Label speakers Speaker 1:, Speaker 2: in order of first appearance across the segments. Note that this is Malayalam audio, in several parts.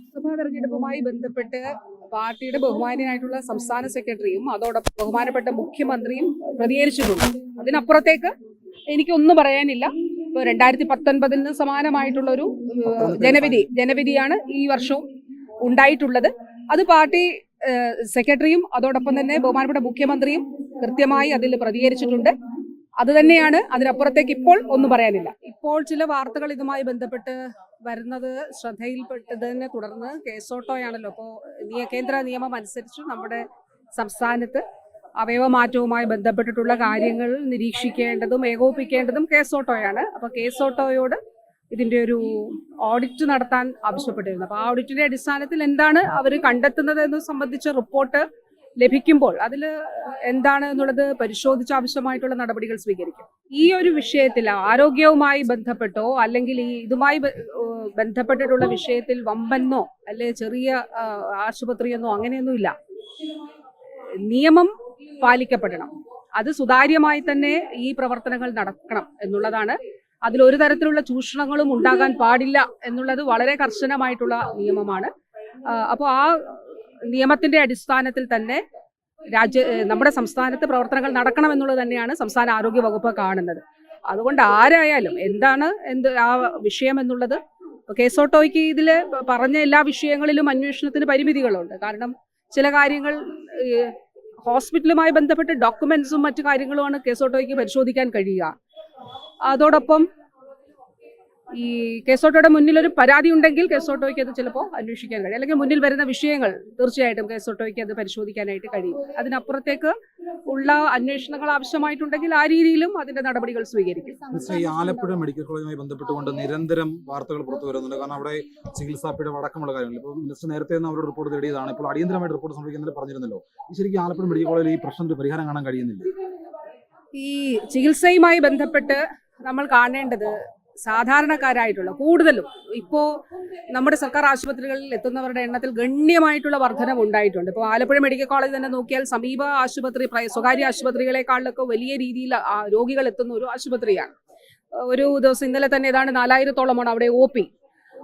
Speaker 1: ലോക്സഭാ തെരഞ്ഞെടുപ്പുമായി ബന്ധപ്പെട്ട് പാർട്ടിയുടെ ബഹുമാനിയായിട്ടുള്ള സംസ്ഥാന സെക്രട്ടറിയും അതോടൊപ്പം ബഹുമാനപ്പെട്ട മുഖ്യമന്ത്രിയും പ്രതികരിച്ചിട്ടുണ്ട് അതിനപ്പുറത്തേക്ക് എനിക്കൊന്നും പറയാനില്ല ഇപ്പൊ രണ്ടായിരത്തി പത്തൊൻപതിന് സമാനമായിട്ടുള്ളൊരു ജനവിധി ജനവിധിയാണ് ഈ വർഷവും ഉണ്ടായിട്ടുള്ളത് അത് പാർട്ടി സെക്രട്ടറിയും അതോടൊപ്പം തന്നെ ബഹുമാനപ്പെട്ട മുഖ്യമന്ത്രിയും കൃത്യമായി അതിൽ പ്രതികരിച്ചിട്ടുണ്ട് അത് തന്നെയാണ് അതിനപ്പുറത്തേക്ക് ഇപ്പോൾ ഒന്നും പറയാനില്ല ഇപ്പോൾ ചില വാർത്തകൾ ഇതുമായി ബന്ധപ്പെട്ട് വരുന്നത് ശ്രദ്ധയിൽപ്പെട്ടതിനെ തുടർന്ന് കേസോട്ടോയാണല്ലോ ഇപ്പോൾ കേന്ദ്ര നിയമം അനുസരിച്ച് നമ്മുടെ സംസ്ഥാനത്ത് അവയവമാറ്റവുമായി ബന്ധപ്പെട്ടിട്ടുള്ള കാര്യങ്ങൾ നിരീക്ഷിക്കേണ്ടതും ഏകോപിക്കേണ്ടതും കേസോട്ടോയാണ് അപ്പോൾ കേസോട്ടോയോട് ഇതിന്റെ ഒരു ഓഡിറ്റ് നടത്താൻ ആവശ്യപ്പെട്ടിരുന്നു അപ്പോൾ ആ ഓഡിറ്റിന്റെ അടിസ്ഥാനത്തിൽ എന്താണ് അവർ കണ്ടെത്തുന്നത് എന്ന് സംബന്ധിച്ച റിപ്പോർട്ട് ലഭിക്കുമ്പോൾ അതിൽ എന്താണ് എന്നുള്ളത് പരിശോധിച്ച ആവശ്യമായിട്ടുള്ള നടപടികൾ സ്വീകരിക്കും ഈ ഒരു വിഷയത്തിൽ ആരോഗ്യവുമായി ബന്ധപ്പെട്ടോ അല്ലെങ്കിൽ ഈ ഇതുമായി ബന്ധപ്പെട്ടിട്ടുള്ള വിഷയത്തിൽ വമ്പന്നോ അല്ലെ ചെറിയ ആശുപത്രിയെന്നോ അങ്ങനെയൊന്നുമില്ല നിയമം പാലിക്കപ്പെടണം അത് സുതാര്യമായി തന്നെ ഈ പ്രവർത്തനങ്ങൾ നടക്കണം എന്നുള്ളതാണ് അതിൽ ഒരു തരത്തിലുള്ള ചൂഷണങ്ങളും ഉണ്ടാകാൻ പാടില്ല എന്നുള്ളത് വളരെ കർശനമായിട്ടുള്ള നിയമമാണ് അപ്പോൾ ആ നിയമത്തിന്റെ അടിസ്ഥാനത്തിൽ തന്നെ രാജ്യ നമ്മുടെ സംസ്ഥാനത്ത് പ്രവർത്തനങ്ങൾ നടക്കണം എന്നുള്ളത് തന്നെയാണ് സംസ്ഥാന ആരോഗ്യ വകുപ്പ് കാണുന്നത് അതുകൊണ്ട് ആരായാലും എന്താണ് എന്ത് ആ വിഷയം എന്നുള്ളത് കേസോട്ടോയ്ക്ക് ഇതിൽ പറഞ്ഞ എല്ലാ വിഷയങ്ങളിലും അന്വേഷണത്തിന് പരിമിതികളുണ്ട് കാരണം ചില കാര്യങ്ങൾ ഹോസ്പിറ്റലുമായി ബന്ധപ്പെട്ട് ഡോക്യുമെന്റ്സും മറ്റു കാര്യങ്ങളുമാണ് കേസോട്ടോയ്ക്ക് പരിശോധിക്കാൻ കഴിയുക അതോടൊപ്പം ഈ കേസോട്ടോയുടെ മുന്നിൽ ഒരു പരാതി ഉണ്ടെങ്കിൽ കേസോട്ടോയ്ക്ക് അത് ചിലപ്പോൾ അന്വേഷിക്കാൻ കഴിയും അല്ലെങ്കിൽ മുന്നിൽ വരുന്ന വിഷയങ്ങൾ തീർച്ചയായിട്ടും കേസോട്ടോയ്ക്ക് അത് പരിശോധിക്കാനായിട്ട് കഴിയും അതിനപ്പുറത്തേക്ക് ഉള്ള അന്വേഷണങ്ങൾ ആവശ്യമായിട്ടുണ്ടെങ്കിൽ ആ രീതിയിലും അതിന്റെ നടപടികൾ സ്വീകരിക്കും
Speaker 2: ഈ ആലപ്പുഴ മെഡിക്കൽ കോളേജുമായി ബന്ധപ്പെട്ടുകൊണ്ട് നിരന്തരം വാർത്തകൾ പുറത്തു വരുന്നുണ്ട് കാരണം അവിടെ ചികിത്സാപ്പീഠം അടക്കമുള്ള കാര്യങ്ങൾ ഇപ്പോൾ മിനിസ്റ്റർ നേരത്തെ അവരുടെ റിപ്പോർട്ട് തേടിയതാണ് ഇപ്പോൾ അടിയന്തരമായിട്ട് റിപ്പോർട്ട് സംഭവിക്കുന്നതിൽ പറഞ്ഞിരുന്നല്ലോ ശരിക്കും ആലപ്പുഴ മെഡിക്കൽ കോളേജിൽ ഈ പ്രശ്നത്തിന് പരിഹാരം കാണാൻ കഴിയുന്നില്ല
Speaker 1: ഈ ചികിത്സയുമായി ബന്ധപ്പെട്ട് നമ്മൾ കാണേണ്ടത് സാധാരണക്കാരായിട്ടുള്ള കൂടുതലും ഇപ്പോൾ നമ്മുടെ സർക്കാർ ആശുപത്രികളിൽ എത്തുന്നവരുടെ എണ്ണത്തിൽ ഗണ്യമായിട്ടുള്ള വർധനം ഉണ്ടായിട്ടുണ്ട് ഇപ്പോൾ ആലപ്പുഴ മെഡിക്കൽ കോളേജ് തന്നെ നോക്കിയാൽ സമീപ ആശുപത്രി സ്വകാര്യ ആശുപത്രികളെക്കാളൊക്കെ വലിയ രീതിയിൽ രോഗികൾ എത്തുന്ന ഒരു ആശുപത്രിയാണ് ഒരു ദിവസം ഇന്നലെ തന്നെ ഏതാണ്ട് നാലായിരത്തോളമാണ് അവിടെ ഒ പി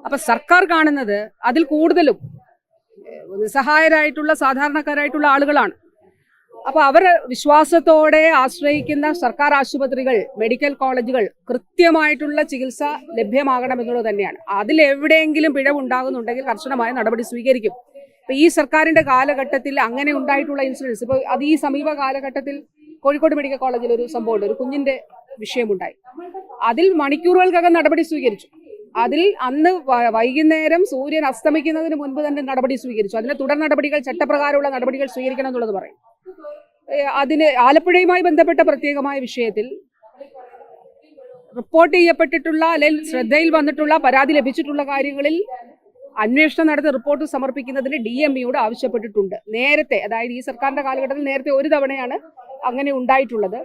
Speaker 1: അപ്പം സർക്കാർ കാണുന്നത് അതിൽ കൂടുതലും നിസ്സഹായരായിട്ടുള്ള സാധാരണക്കാരായിട്ടുള്ള ആളുകളാണ് അപ്പോൾ അവർ വിശ്വാസത്തോടെ ആശ്രയിക്കുന്ന സർക്കാർ ആശുപത്രികൾ മെഡിക്കൽ കോളേജുകൾ കൃത്യമായിട്ടുള്ള ചികിത്സ ലഭ്യമാകണം എന്നുള്ളത് തന്നെയാണ് അതിലെവിടെയെങ്കിലും ഉണ്ടാകുന്നുണ്ടെങ്കിൽ കർശനമായ നടപടി സ്വീകരിക്കും ഇപ്പം ഈ സർക്കാരിന്റെ കാലഘട്ടത്തിൽ അങ്ങനെ ഉണ്ടായിട്ടുള്ള ഇൻസിഡൻസ് ഇപ്പൊ അത് ഈ സമീപ കാലഘട്ടത്തിൽ കോഴിക്കോട് മെഡിക്കൽ കോളേജിൽ ഒരു സംഭവമുണ്ട് ഒരു കുഞ്ഞിന്റെ വിഷയമുണ്ടായി അതിൽ മണിക്കൂറുകൾക്കകം നടപടി സ്വീകരിച്ചു അതിൽ അന്ന് വൈകുന്നേരം സൂര്യൻ അസ്തമിക്കുന്നതിന് മുൻപ് തന്നെ നടപടി സ്വീകരിച്ചു അതിന്റെ തുടർ നടപടികൾ ചട്ടപ്രകാരമുള്ള നടപടികൾ സ്വീകരിക്കണം എന്നുള്ളത് പറയും അതിന് ആലപ്പുഴയുമായി ബന്ധപ്പെട്ട പ്രത്യേകമായ വിഷയത്തിൽ റിപ്പോർട്ട് ചെയ്യപ്പെട്ടിട്ടുള്ള അല്ലെങ്കിൽ ശ്രദ്ധയിൽ വന്നിട്ടുള്ള പരാതി ലഭിച്ചിട്ടുള്ള കാര്യങ്ങളിൽ അന്വേഷണം നടത്തി റിപ്പോർട്ട് സമർപ്പിക്കുന്നതിന് ഡി എം ഇയോട് ആവശ്യപ്പെട്ടിട്ടുണ്ട് നേരത്തെ അതായത് ഈ സർക്കാരിന്റെ കാലഘട്ടത്തിൽ നേരത്തെ ഒരു തവണയാണ് അങ്ങനെ ഉണ്ടായിട്ടുള്ളത്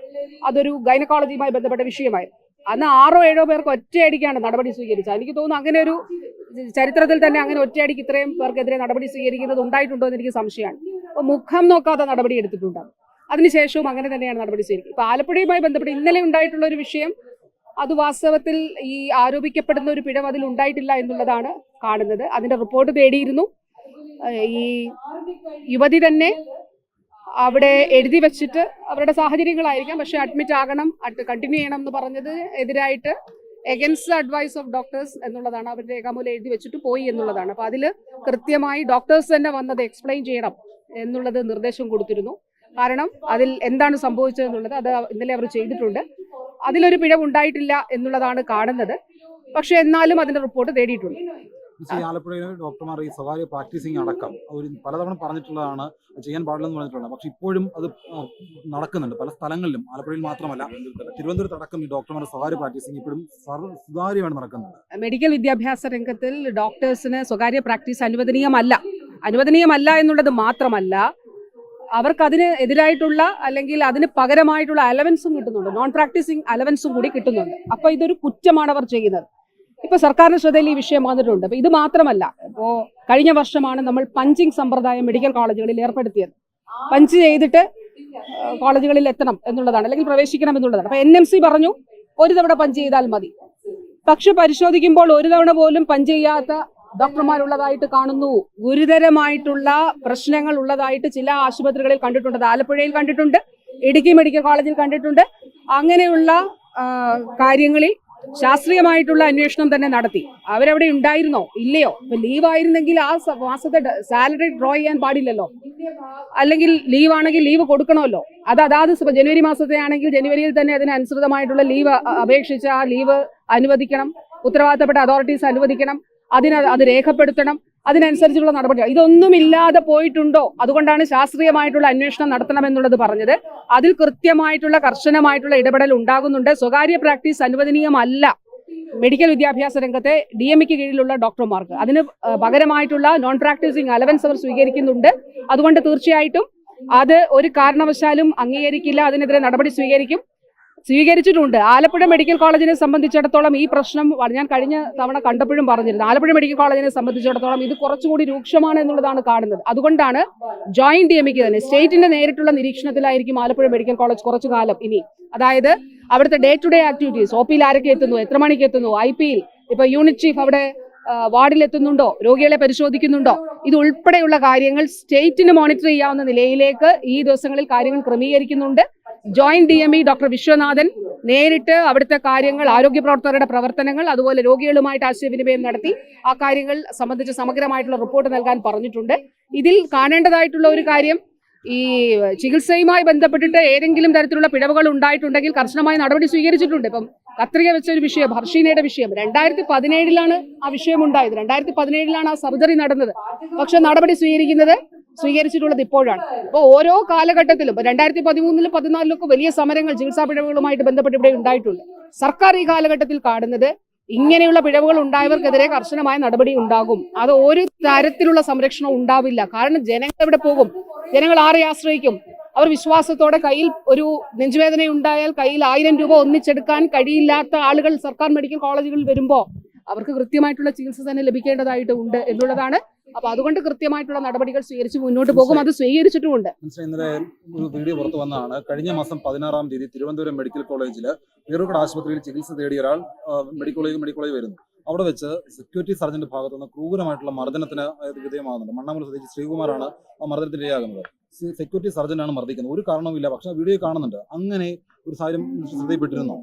Speaker 1: അതൊരു ഗൈനക്കോളജിയുമായി ബന്ധപ്പെട്ട വിഷയമായിരുന്നു അന്ന് ആറോ ഏഴോ പേർക്ക് ഒറ്റയടിക്കാണ് നടപടി സ്വീകരിച്ചത് എനിക്ക് തോന്നുന്നു അങ്ങനെ ഒരു ചരിത്രത്തിൽ തന്നെ അങ്ങനെ ഒറ്റയടിക്ക് ഇത്രയും പേർക്കെതിരെ നടപടി സ്വീകരിക്കുന്നത് ഉണ്ടായിട്ടുണ്ടോ എന്ന് എനിക്ക് സംശയമാണ് മുഖം നോക്കാതെ നടപടി എടുത്തിട്ടുണ്ടാകും അതിനുശേഷവും അങ്ങനെ തന്നെയാണ് നടപടി സ്വീകരിക്കുന്നത് ഇപ്പൊ ആലപ്പുഴയുമായി ബന്ധപ്പെട്ട് ഇന്നലെ ഉണ്ടായിട്ടുള്ള ഒരു വിഷയം അത് വാസ്തവത്തിൽ ഈ ആരോപിക്കപ്പെടുന്ന ഒരു പിഴവ് അതിൽ ഉണ്ടായിട്ടില്ല എന്നുള്ളതാണ് കാണുന്നത് അതിന്റെ റിപ്പോർട്ട് തേടിയിരുന്നു ഈ യുവതി തന്നെ അവിടെ എഴുതി വെച്ചിട്ട് അവരുടെ സാഹചര്യങ്ങളായിരിക്കാം പക്ഷെ അഡ്മിറ്റ് ആകണം കണ്ടിന്യൂ ചെയ്യണം എന്ന് പറഞ്ഞത് എതിരായിട്ട് എഗൻസ്റ്റ് അഡ്വൈസ് ഓഫ് ഡോക്ടേഴ്സ് എന്നുള്ളതാണ് അവർ രേഖാമൂലം എഴുതി വെച്ചിട്ട് പോയി എന്നുള്ളതാണ് അപ്പോൾ അതിൽ കൃത്യമായി ഡോക്ടേഴ്സ് തന്നെ വന്നത് എക്സ്പ്ലെയിൻ ചെയ്യണം എന്നുള്ളത് നിർദ്ദേശം കൊടുത്തിരുന്നു കാരണം അതിൽ എന്താണ് സംഭവിച്ചതെന്നുള്ളത് അത് ഇന്നലെ അവർ ചെയ്തിട്ടുണ്ട് അതിലൊരു പിഴവുണ്ടായിട്ടില്ല എന്നുള്ളതാണ് കാണുന്നത് പക്ഷെ എന്നാലും അതിന്റെ റിപ്പോർട്ട് തേടിയിട്ടുണ്ട്
Speaker 2: ആലപ്പുഴയിലെ ഡോക്ടർമാർ ഈ സ്വകാര്യ പ്രാക്ടീസിങ് അടക്കം അവർ പലതവണ പറഞ്ഞിട്ടുള്ളതാണ് ചെയ്യാൻ പാടില്ലെന്ന് പറഞ്ഞിട്ടുള്ളത് പക്ഷെ ഇപ്പോഴും അത് നടക്കുന്നുണ്ട് പല സ്ഥലങ്ങളിലും ആലപ്പുഴയിൽ മാത്രമല്ല തിരുവനന്തപുരത്ത് അടക്കം ഈ ഡോക്ടർമാർ സ്വകാര്യ പ്രാക്ടീസിങ് ഇപ്പോഴും സുതാര്യമാണ് നടക്കുന്നത്
Speaker 1: മെഡിക്കൽ വിദ്യാഭ്യാസ രംഗത്തിൽ ഡോക്ടേഴ്സിന് സ്വകാര്യ പ്രാക്ടീസ് അനുവദനീയമല്ല അനുവദനീയമല്ല എന്നുള്ളത് മാത്രമല്ല അവർക്ക് അതിന് എതിരായിട്ടുള്ള അല്ലെങ്കിൽ അതിന് പകരമായിട്ടുള്ള അലവൻസും കിട്ടുന്നുണ്ട് നോൺ പ്രാക്ടീസിങ് അലവൻസും കൂടി കിട്ടുന്നുണ്ട് അപ്പോൾ ഇതൊരു കുറ്റമാണ് അവർ ചെയ്യുന്നത് ഇപ്പൊ സർക്കാരിന്റെ ശ്രദ്ധയിൽ ഈ വിഷയം വന്നിട്ടുണ്ട് അപ്പോൾ ഇത് മാത്രമല്ല ഇപ്പോ കഴിഞ്ഞ വർഷമാണ് നമ്മൾ പഞ്ചിങ് സമ്പ്രദായം മെഡിക്കൽ കോളേജുകളിൽ ഏർപ്പെടുത്തിയത് പഞ്ച് ചെയ്തിട്ട് കോളേജുകളിൽ എത്തണം എന്നുള്ളതാണ് അല്ലെങ്കിൽ പ്രവേശിക്കണം എന്നുള്ളതാണ് അപ്പോൾ എൻ എം സി പറഞ്ഞു ഒരു തവണ പഞ്ച് ചെയ്താൽ മതി പക്ഷെ പരിശോധിക്കുമ്പോൾ ഒരു തവണ പോലും പഞ്ച് ചെയ്യാത്ത ഡോക്ടർമാരുള്ളതായിട്ട് കാണുന്നു ഗുരുതരമായിട്ടുള്ള പ്രശ്നങ്ങൾ ഉള്ളതായിട്ട് ചില ആശുപത്രികളിൽ കണ്ടിട്ടുണ്ട് ആലപ്പുഴയിൽ കണ്ടിട്ടുണ്ട് ഇടുക്കി മെഡിക്കൽ കോളേജിൽ കണ്ടിട്ടുണ്ട് അങ്ങനെയുള്ള കാര്യങ്ങളിൽ ശാസ്ത്രീയമായിട്ടുള്ള അന്വേഷണം തന്നെ നടത്തി അവരവിടെ ഉണ്ടായിരുന്നോ ഇല്ലയോ ഇപ്പൊ ലീവ് ആയിരുന്നെങ്കിൽ ആ മാസത്തെ സാലറി ഡ്രോ ചെയ്യാൻ പാടില്ലല്ലോ അല്ലെങ്കിൽ ലീവ് ആണെങ്കിൽ ലീവ് കൊടുക്കണമല്ലോ അത് അതാത് ജനുവരി മാസത്തെ ആണെങ്കിൽ ജനുവരിയിൽ തന്നെ അതിനനുസൃതമായിട്ടുള്ള ലീവ് അപേക്ഷിച്ച് ആ ലീവ് അനുവദിക്കണം ഉത്തരവാദിത്തപ്പെട്ട അതോറിറ്റീസ് അനുവദിക്കണം അതിന് അത് രേഖപ്പെടുത്തണം അതിനനുസരിച്ചുള്ള നടപടി ഇതൊന്നുമില്ലാതെ പോയിട്ടുണ്ടോ അതുകൊണ്ടാണ് ശാസ്ത്രീയമായിട്ടുള്ള അന്വേഷണം എന്നുള്ളത് പറഞ്ഞത് അതിൽ കൃത്യമായിട്ടുള്ള കർശനമായിട്ടുള്ള ഇടപെടൽ ഉണ്ടാകുന്നുണ്ട് സ്വകാര്യ പ്രാക്ടീസ് അനുവദനീയമല്ല മെഡിക്കൽ വിദ്യാഭ്യാസ രംഗത്തെ ഡി എം ഇക്ക് കീഴിലുള്ള ഡോക്ടർമാർക്ക് അതിന് പകരമായിട്ടുള്ള നോൺ പ്രാക്ടീസിങ് അലവൻസ് അവർ സ്വീകരിക്കുന്നുണ്ട് അതുകൊണ്ട് തീർച്ചയായിട്ടും അത് ഒരു കാരണവശാലും അംഗീകരിക്കില്ല അതിനെതിരെ നടപടി സ്വീകരിക്കും സ്വീകരിച്ചിട്ടുണ്ട് ആലപ്പുഴ മെഡിക്കൽ കോളേജിനെ സംബന്ധിച്ചിടത്തോളം ഈ പ്രശ്നം ഞാൻ കഴിഞ്ഞ തവണ കണ്ടപ്പോഴും പറഞ്ഞിരുന്നു ആലപ്പുഴ മെഡിക്കൽ കോളേജിനെ സംബന്ധിച്ചിടത്തോളം ഇത് കുറച്ചുകൂടി രൂക്ഷമാണ് എന്നുള്ളതാണ് കാണുന്നത് അതുകൊണ്ടാണ് ജോയിന്റ് ഡി തന്നെ സ്റ്റേറ്റിന്റെ നേരിട്ടുള്ള നിരീക്ഷണത്തിലായിരിക്കും ആലപ്പുഴ മെഡിക്കൽ കോളേജ് കുറച്ചു കാലം ഇനി അതായത് അവിടുത്തെ ഡേ ടു ഡേ ആക്ടിവിറ്റീസ് ഒ പിയിൽ ആരൊക്കെ എത്തുന്നു എത്ര മണിക്ക് എത്തുന്നു ഐ പിയിൽ ഇപ്പൊ യൂണിറ്റ് ചീഫ് അവിടെ വാർഡിൽ എത്തുന്നുണ്ടോ രോഗികളെ പരിശോധിക്കുന്നുണ്ടോ ഇത് ഉൾപ്പെടെയുള്ള കാര്യങ്ങൾ സ്റ്റേറ്റിന് മോണിറ്റർ ചെയ്യാവുന്ന നിലയിലേക്ക് ഈ ദിവസങ്ങളിൽ കാര്യങ്ങൾ ക്രമീകരിക്കുന്നുണ്ട് joint D M E doctor Viswanathan നേരിട്ട് അവിടുത്തെ കാര്യങ്ങൾ ആരോഗ്യ പ്രവർത്തകരുടെ പ്രവർത്തനങ്ങൾ അതുപോലെ രോഗികളുമായിട്ട് ആശയവിനിമയം നടത്തി ആ കാര്യങ്ങൾ സംബന്ധിച്ച് സമഗ്രമായിട്ടുള്ള റിപ്പോർട്ട് നൽകാൻ പറഞ്ഞിട്ടുണ്ട് ഇതിൽ കാണേണ്ടതായിട്ടുള്ള ഒരു കാര്യം ഈ ചികിത്സയുമായി ബന്ധപ്പെട്ടിട്ട് ഏതെങ്കിലും തരത്തിലുള്ള പിഴവുകൾ ഉണ്ടായിട്ടുണ്ടെങ്കിൽ കർശനമായ നടപടി സ്വീകരിച്ചിട്ടുണ്ട് ഇപ്പം കത്രിക വെച്ച ഒരു വിഷയം ഹർഷീനയുടെ വിഷയം രണ്ടായിരത്തി പതിനേഴിലാണ് ആ വിഷയം ഉണ്ടായത് രണ്ടായിരത്തി പതിനേഴിലാണ് ആ സർജറി നടന്നത് പക്ഷെ നടപടി സ്വീകരിക്കുന്നത് സ്വീകരിച്ചിട്ടുള്ളത് ഇപ്പോഴാണ് അപ്പോൾ ഓരോ കാലഘട്ടത്തിലും രണ്ടായിരത്തി പതിമൂന്നിലും പതിനാലിലൊക്കെ വലിയ സമരങ്ങൾ ചികിത്സാ പിഴവുകളുമായിട്ട് ബന്ധപ്പെട്ട് ഇവിടെ ഉണ്ടായിട്ടുണ്ട് സർക്കാർ ഈ കാലഘട്ടത്തിൽ കാണുന്നത് ഇങ്ങനെയുള്ള പിഴവുകൾ ഉണ്ടായവർക്കെതിരെ കർശനമായ നടപടി ഉണ്ടാകും അത് ഒരു തരത്തിലുള്ള സംരക്ഷണം ഉണ്ടാവില്ല കാരണം ജനങ്ങൾ എവിടെ പോകും ജനങ്ങൾ ആരെ ആശ്രയിക്കും അവർ വിശ്വാസത്തോടെ കയ്യിൽ ഒരു നെഞ്ചുവേദന ഉണ്ടായാൽ കയ്യിൽ ആയിരം രൂപ ഒന്നിച്ചെടുക്കാൻ കഴിയില്ലാത്ത ആളുകൾ സർക്കാർ മെഡിക്കൽ കോളേജുകളിൽ വരുമ്പോൾ അവർക്ക് കൃത്യമായിട്ടുള്ള ചികിത്സ തന്നെ ലഭിക്കേണ്ടതായിട്ട് ഉണ്ട് എന്നുള്ളതാണ് അപ്പൊ അതുകൊണ്ട് കൃത്യമായിട്ടുള്ള നടപടികൾ സ്വീകരിച്ച് മുന്നോട്ട് പോകും അത് സ്വീകരിച്ചിട്ടുമുണ്ട്
Speaker 2: ഇന്നലെ ഒരു വീഡിയോ പുറത്തു വന്നതാണ് കഴിഞ്ഞ മാസം പതിനാറാം തീയതി തിരുവനന്തപുരം മെഡിക്കൽ കോളേജില് ഈറോഡ് ആശുപത്രിയിൽ ചികിത്സ തേടിയ ഒരാൾ മെഡിക്കൽ കോളേജ് മെഡിക്കൽ കോളേജ് വരുന്നു അവിടെ വെച്ച് സെക്യൂരിറ്റി സർജന്റ് ഭാഗത്ത് നിന്ന് ക്രൂരമായിട്ടുള്ള മർദ്ദനത്തിന് വിധേയമാകുന്നുണ്ട് മണ്ണാമൂല സ്വദേശി ശ്രീകുമാറാണ് ആ മർദ്ദനത്തിന് ഇരയാകുന്നത് സെക്യൂരിറ്റി സർജനാണ് മർദ്ദിക്കുന്നത് ഒരു കാരണവുമില്ല പക്ഷെ വീഡിയോ കാണുന്നുണ്ട് അങ്ങനെ ഒരു സാഹചര്യം ശ്രദ്ധയിൽപ്പെട്ടിരുന്നോ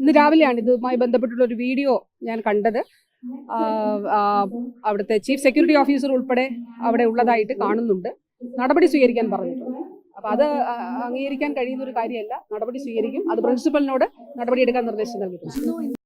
Speaker 1: ഇന്ന് രാവിലെയാണ് ഇതുമായി ബന്ധപ്പെട്ടുള്ള ഒരു വീഡിയോ ഞാൻ കണ്ടത് അവിടുത്തെ ചീഫ് സെക്യൂരിറ്റി ഓഫീസർ ഉൾപ്പെടെ അവിടെ ഉള്ളതായിട്ട് കാണുന്നുണ്ട് നടപടി സ്വീകരിക്കാൻ പറഞ്ഞിട്ടുണ്ട് അപ്പൊ അത് അംഗീകരിക്കാൻ കഴിയുന്ന ഒരു കാര്യമല്ല നടപടി സ്വീകരിക്കും അത് പ്രിൻസിപ്പലിനോട് നടപടിയെടുക്കാൻ നിർദ്ദേശം നൽകിയിട്ടുണ്ട്